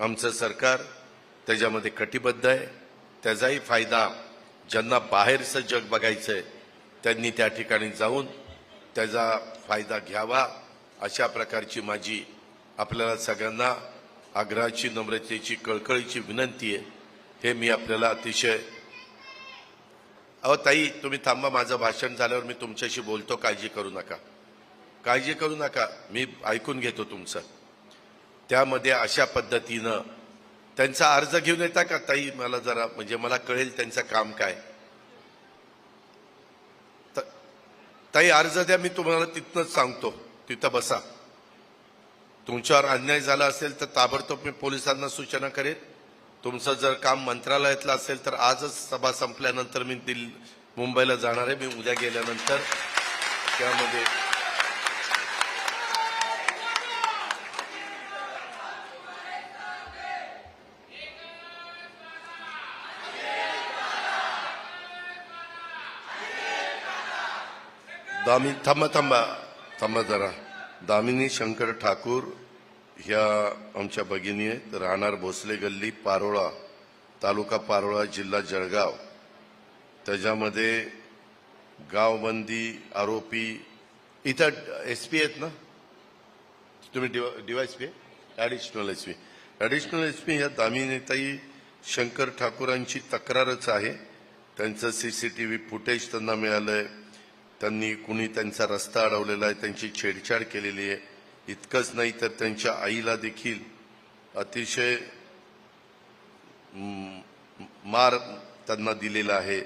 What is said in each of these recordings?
आमचं सरकार त्याच्यामध्ये कटिबद्ध आहे. त्याचाही फायदा ज्यांना बाहेरचं जग बघायचं आहे त्यांनी त्या ठिकाणी जाऊन त्याचा फायदा घ्यावा. अशा प्रकारची माझी आपल्याला सगळ्यांना आग्रहाची नम्रतेची कळकळीची विनंती आहे. हे मी आपल्याला अतिशय अहो ताई तुम्ही थांबा माझं भाषण झाल्यावर मी तुमच्याशी बोलतो. काळजी करू नका. काळजी करू नका. मी ऐकून घेतो तुमचं. त्यामध्ये अशा पद्धतीनं त्यांचा अर्ज घेऊन येता का? ताई मला जरा म्हणजे मला कळेल त्यांचं काम काय. ताई अर्ज द्या मी तुम्हाला तिथनंच सांगतो. तिथं बसा. तुमच्यावर अन्याय झाला असेल तर ताबडतोब मी पोलिसांना सूचना करेन. तुमचं जर काम मंत्रालयातलं असेल तर आजच सभा संपल्यानंतर मी दिल्ली मुंबईला जाणार आहे. मी उद्या गेल्यानंतर त्यामध्ये दामी थांबा थांबा. थांबा जरा. दामिनी शंकर ठाकूर ह्या आमच्या भगिनी आहेत. राहणार भोसले गल्ली पारोळा तालुका पारोळा जिल्हा जळगाव. त्याच्यामध्ये गावबंदी आरोपी इथं एस पी आहेत ना? तुम्ही डिवा diva S P additional S P additional S P ह्या दामिनीताई शंकर ठाकूरांची तक्रारच आहे. त्यांचं C C T V footage त्यांना मिळालं आहे त्यांनी कुणी त्यांचा रस्ता अडवलेला आहे त्यांची छेडछाड केलेली आहे. इतकंच नाही तर त्यांच्या आईला देखील अतिशय मार त्यांना दिलेला आहे.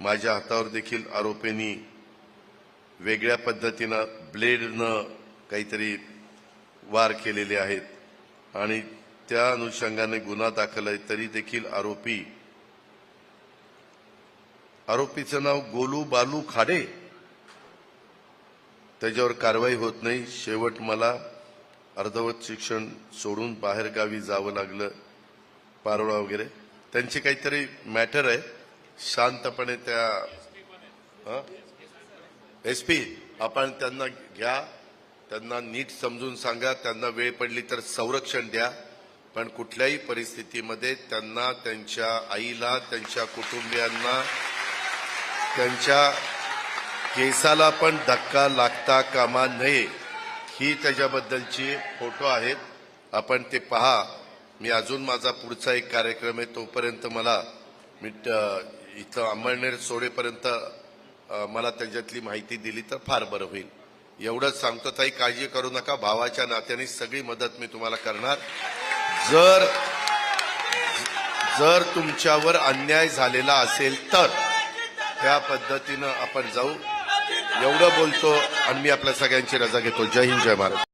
माझ्या हातावर देखील आरोपींनी वेगळ्या पद्धतीनं ब्लेडनं काहीतरी वार केलेले आहेत. आणि त्या अनुषंगाने गुन्हा दाखल आहे तरी देखील आरोपी आरोपीचं नाव गोलू बालू खाडे त्याच्यावर कारवाई होत नाही. शेवट मला अर्धवट शिक्षण सोडून बाहेरगावी जावं लागलं पारोळा वगैरे. त्यांची काहीतरी मॅटर आहे. शांतपणे त्या एस पी आपण त्यांना घ्या त्यांना नीट समजून सांगा त्यांना वेळ पडली तर संरक्षण द्या. पण कुठल्याही परिस्थितीमध्ये त्यांना त्यांच्या आईला त्यांच्या कुटुंबियांना त्यांच्या केसाला पण धक्का लागता कामा नये ही त्याच्याबद्दलची फोटो आहेत. आपण ते पहा. मी अजून माझा पुढचा एक कार्यक्रम आहे तोपर्यंत मला मी ट- इथं अंमळनेर सोडेपर्यंत मला त्याच्यातली माहिती दिली तर फार बरं होईल. एवढंच सांगतो ताई काळजी करू नका. भावाच्या नात्याने सगळी मदत मी तुम्हाला करणार. जर जर तुमच्यावर अन्याय झालेला असेल तर त्या पद्धतीनं आपण जाऊ. एवढं बोलतो आणि मी आपल्या सगळ्यांची रजा घेतो. जय हिंद जय महाराज